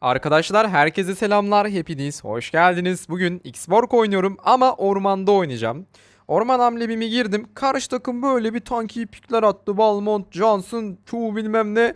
Arkadaşlar herkese selamlar. Hepiniz hoş geldiniz. Bugün Xborg oynuyorum ama ormanda oynayacağım. Orman amblemimi girdim. Karşı takım böyle bir tanki pikler attı. Balmont, Johnson, Q bilmem ne.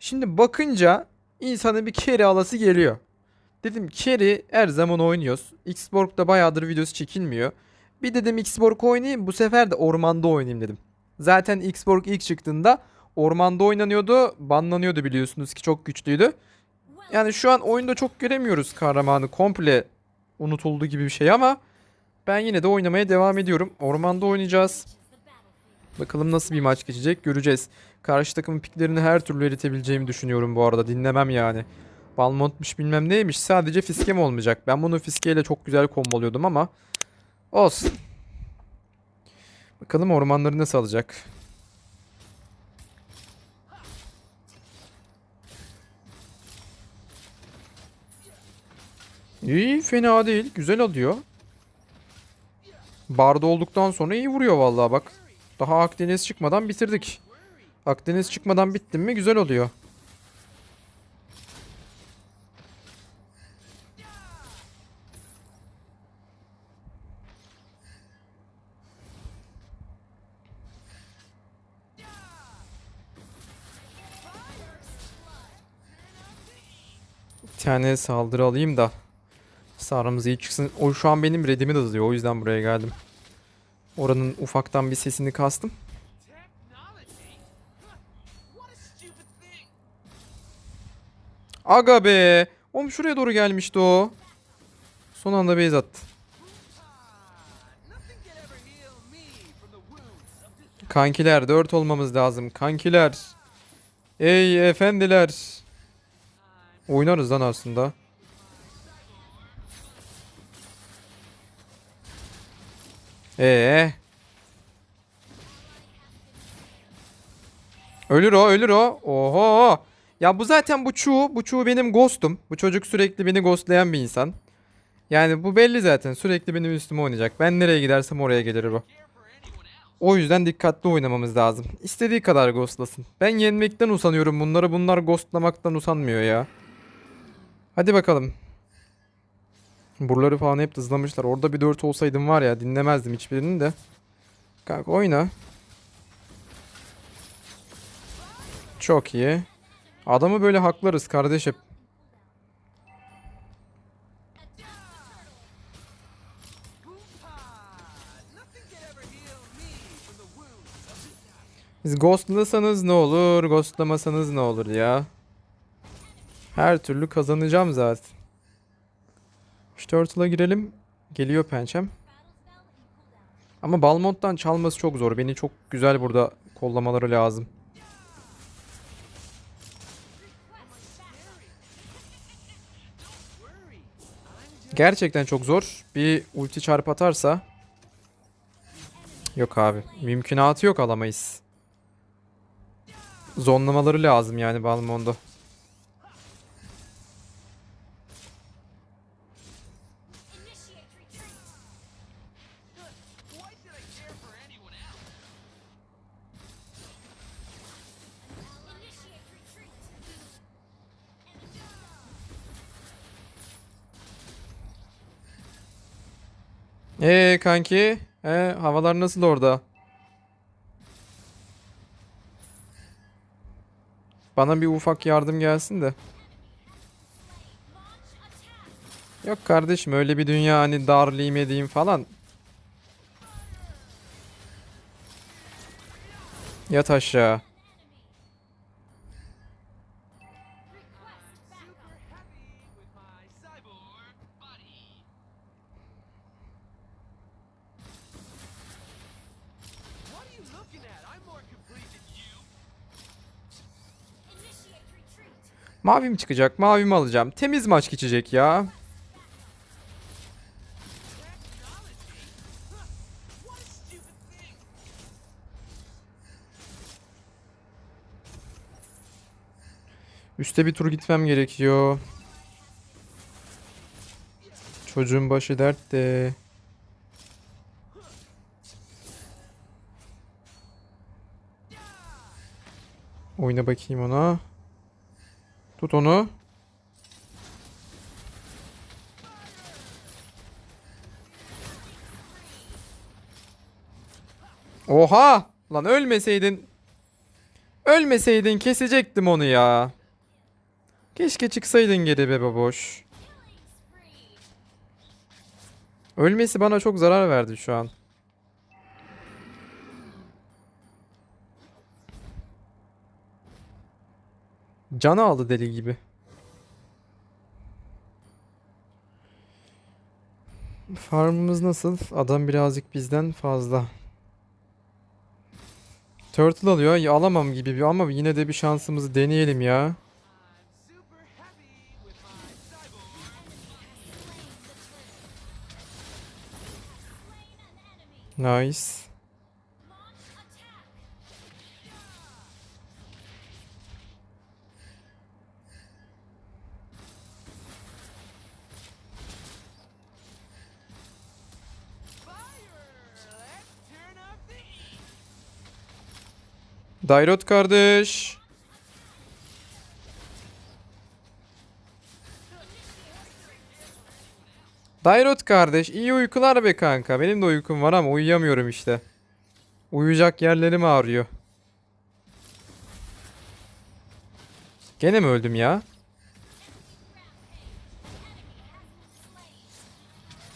Şimdi bakınca insanın bir carry alası geliyor. Dedim carry her zaman oynuyoruz. Xborg'da bayağıdır videosu çekilmiyor. Bir dedim Xborg oynayayım bu sefer de ormanda oynayayım dedim. Zaten Xborg ilk çıktığında ormanda oynanıyordu. Banlanıyordu biliyorsunuz ki çok güçlüydü. Yani şu an oyunda çok göremiyoruz kahramanı komple unutuldu gibi bir şey ama ben yine de oynamaya devam ediyorum. Ormanda oynayacağız. Bakalım nasıl bir maç geçecek göreceğiz. Karşı takımın piklerini her türlü eritebileceğimi düşünüyorum bu arada. Dinlemem yani. Balmont'muş bilmem neymiş. Sadece fiskem olmayacak. Ben bunu fiskeyle çok güzel komboluyordum ama olsun. Bakalım ormanları nasıl alacak. İyi fena değil. Güzel alıyor. Barda olduktan sonra iyi vuruyor vallahi bak. Daha Akdeniz çıkmadan bitirdik. Akdeniz çıkmadan bittim mi güzel oluyor. Tane saldırı alayım da Sarımız iyi çıksın. O şu an benim redimi de. O yüzden buraya geldim. Oranın ufaktan bir sesini kastım. Aga be. Oğlum şuraya doğru gelmişti o. Son anda base attı. Kankiler 4 olmamız lazım. Kankiler. Ey efendiler. Oynarız lan aslında. Ee. Ölür o, ölür o. Oho. Ya bu zaten bu Chu, bu Chu benim ghost'um. Bu çocuk sürekli beni ghostlayan bir insan. Yani bu belli zaten. Sürekli benim üstüme oynayacak. Ben nereye gidersem oraya gelir bu. O yüzden dikkatli oynamamız lazım. İstediği kadar ghostlasın. Ben yenmekten usanıyorum bunları. Bunlar ghostlamaktan usanmıyor ya. Hadi bakalım. Buraları falan hep hızlamışlar. Orada bir 4 olsaydım var ya dinlemezdim hiçbirini de. Kanka oyna. Çok iyi. Adamı böyle haklarız kardeşim. Siz ghostlasanız ne olur, ghostlamasanız ne olur ya. Her türlü kazanacağım zaten. Şu turtle'a girelim. Geliyor pençem. Ama Balmont'tan çalması çok zor. Beni çok güzel burada kollamaları lazım. Gerçekten çok zor. Bir ulti çarp atarsa. Yok abi. Mümkünatı yok alamayız. Zonlamaları lazım yani Balmont'da. Ee kanki, ee, havalar nasıl orada? Bana bir ufak yardım gelsin de. Yok kardeşim öyle bir dünya hani darlayayım edeyim falan. Yat aşağı. Mavim çıkacak. Mavimi alacağım. Temiz maç geçecek ya. Üste bir tur gitmem gerekiyor. Çocuğun başı dertte. Oyna bakayım ona. Tut onu. Oha! Lan ölmeseydin. Ölmeseydin kesecektim onu ya. Keşke çıksaydın geri be baboş. Ölmesi bana çok zarar verdi şu an. Canı aldı deli gibi. Farmımız nasıl? Adam birazcık bizden fazla. Turtle alıyor. Ya alamam gibi bir ama yine de bir şansımızı deneyelim ya. Nice. Dairot kardeş. Dairot kardeş iyi uykular be kanka. Benim de uykum var ama uyuyamıyorum işte. Uyuyacak yerlerim ağrıyor. Gene mi öldüm ya?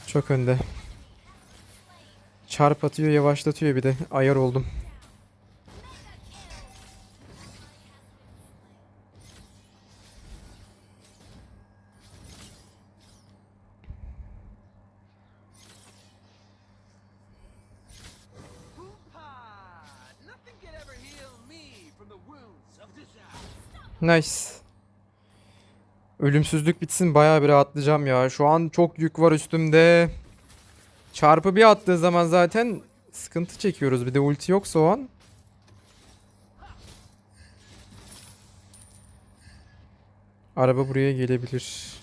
Çok önde. Çarp atıyor yavaşlatıyor bir de. Ayar oldum. Nice. Ölümsüzlük bitsin bayağı bir rahatlayacağım ya. Şu an çok yük var üstümde. Çarpı bir attığı zaman zaten sıkıntı çekiyoruz. Bir de ulti yoksa o an. Araba buraya gelebilir.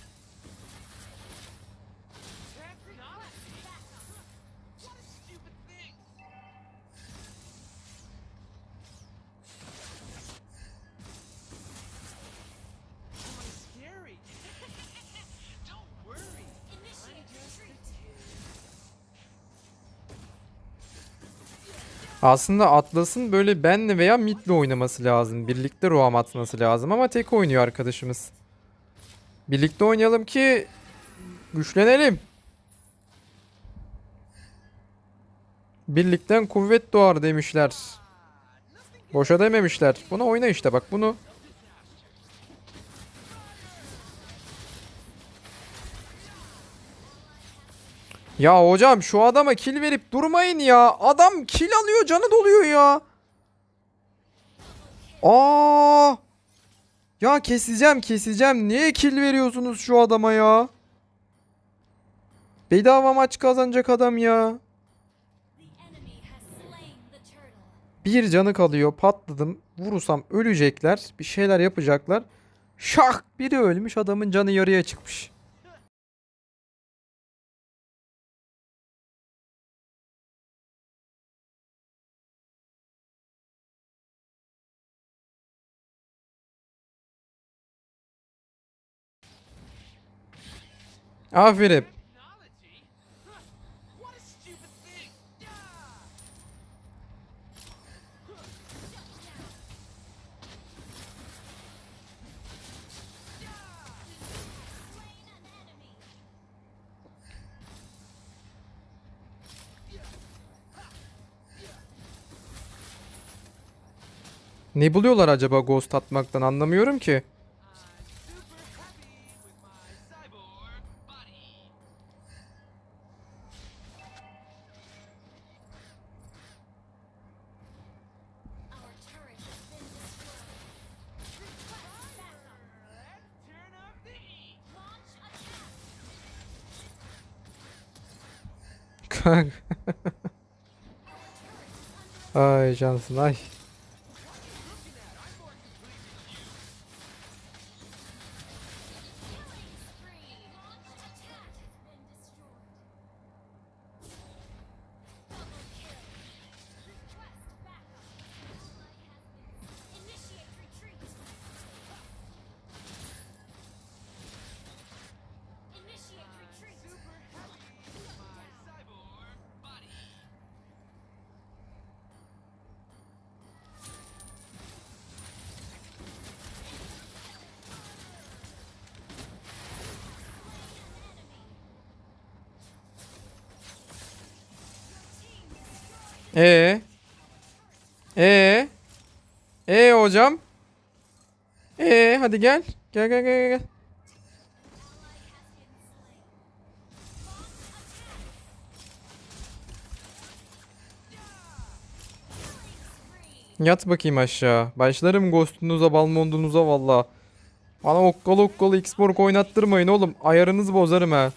Aslında Atlas'ın böyle benle veya midle oynaması lazım. Birlikte roam atması lazım ama tek oynuyor arkadaşımız. Birlikte oynayalım ki güçlenelim. Birlikten kuvvet doğar demişler. Boşa dememişler. Bunu oyna işte bak bunu. Ya hocam şu adama kill verip durmayın ya. Adam kill alıyor canı doluyor ya. Aa! Ya keseceğim keseceğim. Niye kill veriyorsunuz şu adama ya? Bedava maç kazanacak adam ya. Bir canı kalıyor. Patladım. Vurursam ölecekler. Bir şeyler yapacaklar. Şah! Biri ölmüş. Adamın canı yarıya çıkmış. Aferin. Ne buluyorlar acaba ghost atmaktan anlamıyorum ki. Kanka. ay cansın ay. Ee. Ee. Ee hocam. Ee hadi gel. Gel gel gel gel. Yat bakayım aşağı. Başlarım ghost'unuza, balmondunuza valla. Bana okkalı okkalı X-Borg oynattırmayın oğlum. Ayarınızı bozarım ha.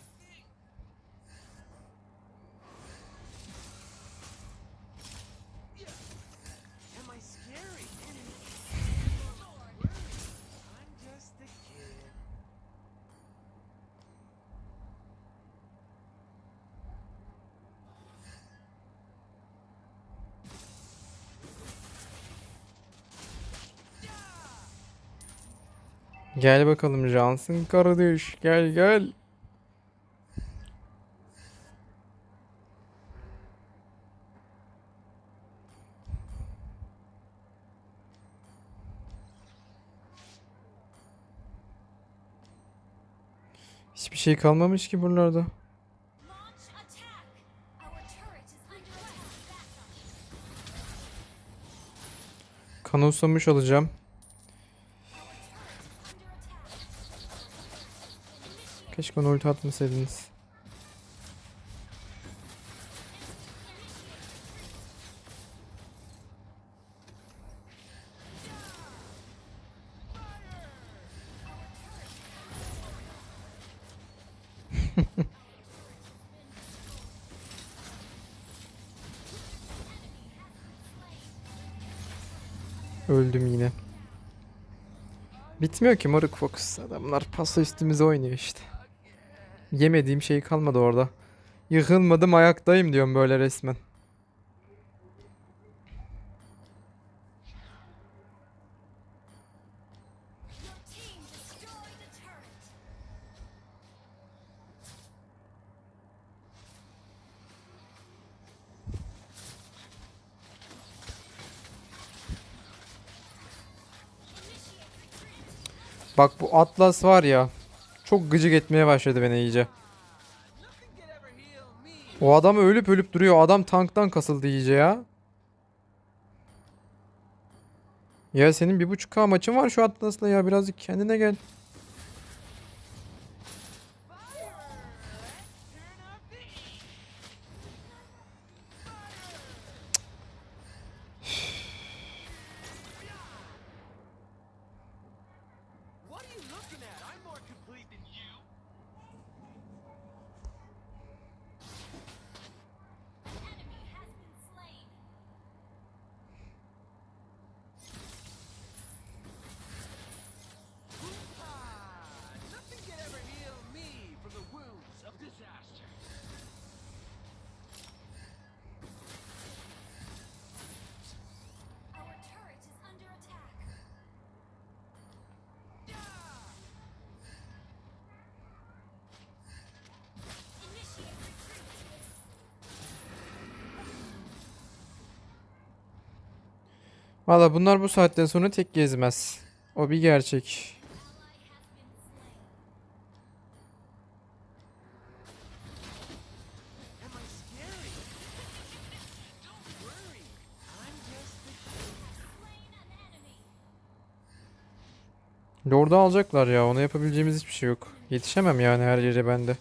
Gel bakalım Johnson kardeş. Gel gel. Hiçbir şey kalmamış ki buralarda. Kan usamış alacağım. Keşke onu ulti atmasaydınız. Öldüm yine. Bitmiyor ki moruk fokus. Adamlar pasta üstümüze oynuyor işte. Yemediğim şey kalmadı orada. Yıkılmadım ayaktayım diyorum böyle resmen. Bak bu Atlas var ya. Çok gıcık etmeye başladı beni iyice. O adam ölüp ölüp duruyor. Adam tanktan kasıldı iyice ya. Ya senin bir buçuk K maçın var şu Atlas'la ya. Birazcık kendine gel. Valla bunlar bu saatten sonra tek gezmez. O bir gerçek. Lord'u alacaklar ya. Ona yapabileceğimiz hiçbir şey yok. Yetişemem yani her yere bende.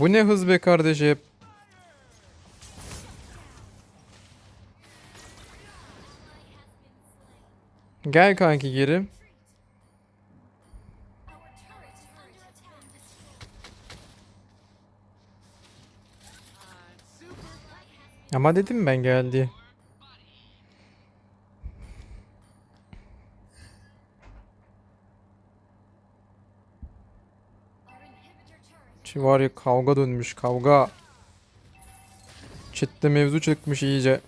Bu ne hız be kardeşim. Gel kanki geri. Ama dedim ben geldi. Var ya kavga dönmüş kavga. Çitte mevzu çıkmış iyice.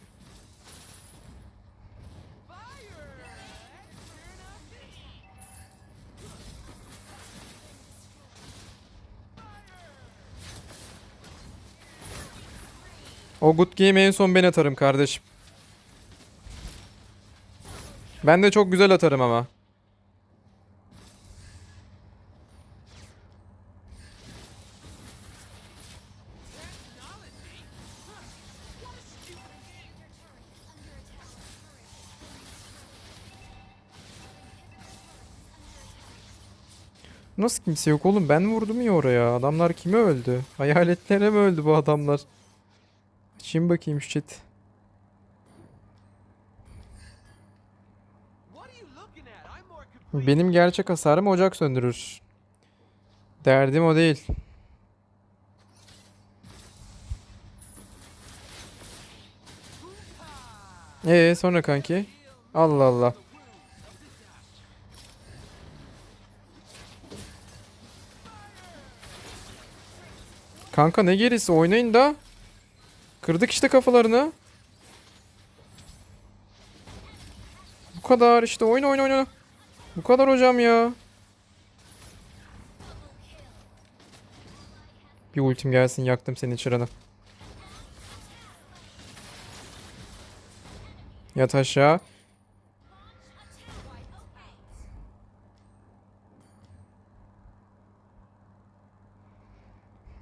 O good game en son ben atarım kardeşim. Ben de çok güzel atarım ama. Nasıl kimse yok oğlum? Ben vurdum ya oraya. Adamlar kime öldü? Hayaletlere mi öldü bu adamlar? Açayım bakayım şu chat. Benim gerçek hasarım ocak söndürür. Derdim o değil. Ee sonra kanki? Allah Allah. Kanka ne gerisi oynayın da. Kırdık işte kafalarını. Bu kadar işte oyna oyna oyna. Bu kadar hocam ya. Bir ultim gelsin yaktım senin çıranı. Yat aşağı.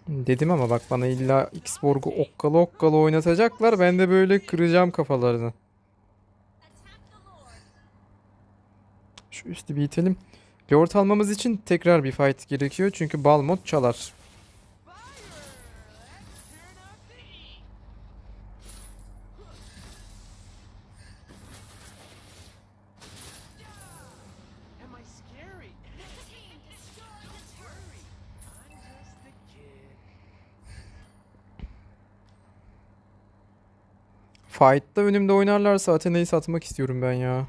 Dedim ama bak bana illa X-Borg'u okkalı okkalı oynatacaklar. Ben de böyle kıracağım kafalarını. Şu üstü bir itelim. Lord almamız için tekrar bir fight gerekiyor. Çünkü Balmont çalar. Fight'ta önümde oynarlarsa Athena'yı satmak istiyorum ben ya.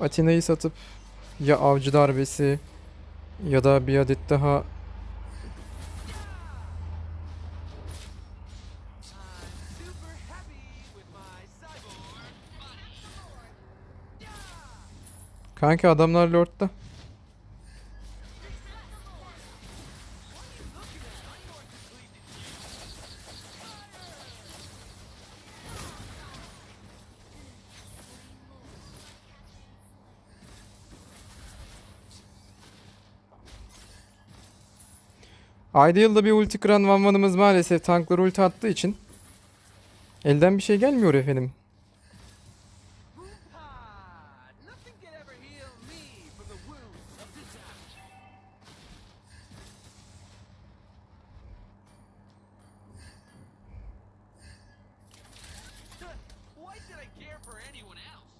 Athena'yı satıp ya avcı darbesi ya da bir adet daha. Kanka adamlar Lord'da. Yılda bir ulti kıran Van Van'ımız maalesef tanklar ulti attığı için elden bir şey gelmiyor efendim.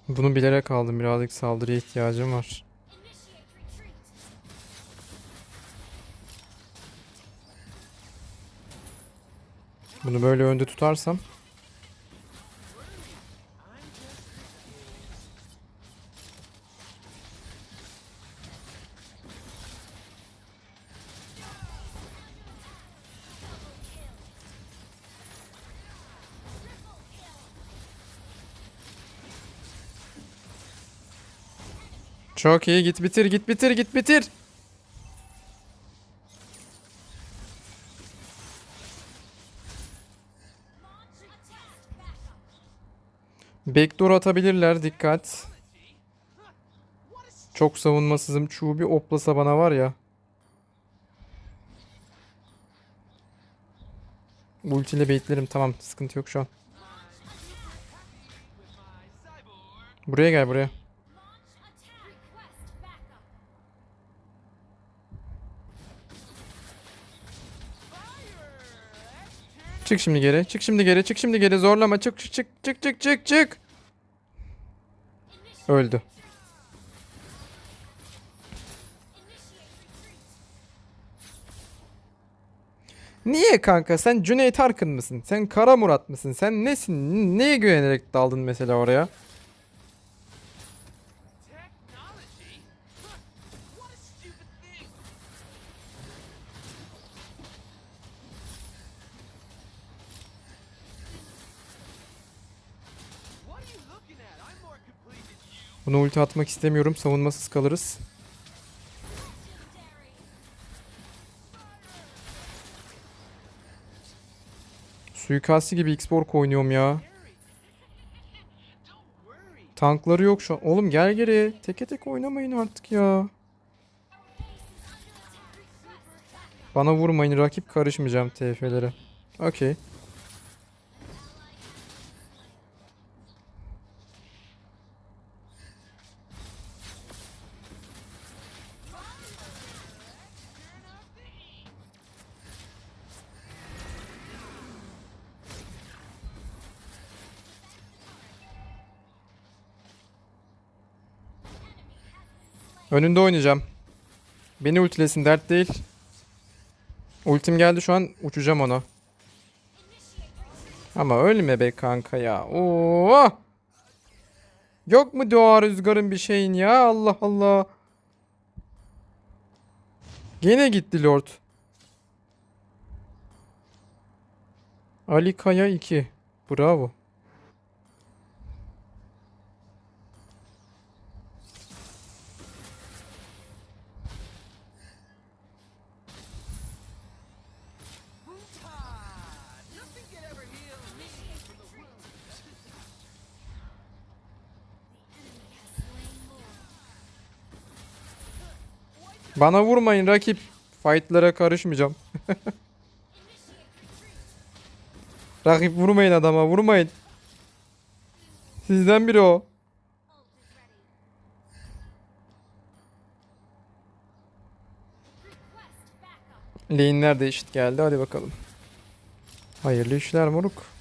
Bunu bilerek aldım birazcık saldırıya ihtiyacım var. Bunu böyle önde tutarsam. Çok iyi git bitir git bitir git bitir. Backdoor atabilirler dikkat. Çok savunmasızım. Çuğu bir oplasa bana var ya. Ultiyle baitlerim tamam sıkıntı yok şu an. Buraya gel buraya. Çık şimdi geri. Çık şimdi geri. Çık şimdi geri. Zorlama. Çık çık çık çık çık çık çık. Öldü. Niye kanka? Sen Cüneyt Arkın mısın? Sen Kara Murat mısın? Sen nesin? Neye güvenerek daldın mesela oraya? Bunu ulti atmak istemiyorum. Savunmasız kalırız. Suikastçı gibi X-Borg oynuyorum ya. Tankları yok şu an. Oğlum gel geri. Teke tek oynamayın artık ya. Bana vurmayın. Rakip karışmayacağım TF'lere. Okey. Önünde oynayacağım. Beni ultilesin dert değil. Ultim geldi şu an uçacağım ona. Ama ölme be kanka ya. Oo! Yok mu doğa rüzgarın bir şeyin ya? Allah Allah. Gene gitti Lord. Ali Kaya 2. Bravo. Bana vurmayın rakip. Fightlara karışmayacağım. rakip vurmayın adama vurmayın. Sizden biri o. Lane'ler de eşit geldi. Hadi bakalım. Hayırlı işler moruk.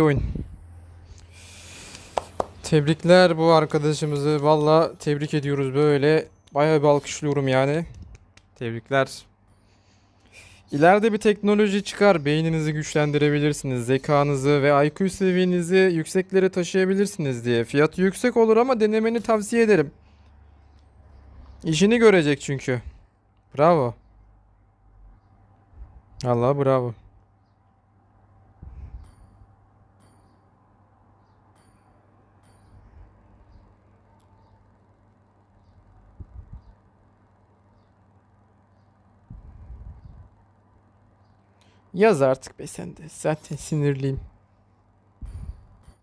Bitti oyun. Tebrikler bu arkadaşımızı. Valla tebrik ediyoruz böyle. Bayağı bir alkışlıyorum yani. Tebrikler. İleride bir teknoloji çıkar. Beyninizi güçlendirebilirsiniz. Zekanızı ve IQ seviyenizi yükseklere taşıyabilirsiniz diye. Fiyatı yüksek olur ama denemeni tavsiye ederim. İşini görecek çünkü. Bravo. Allah bravo. Yaz artık be sen de. Zaten sinirliyim.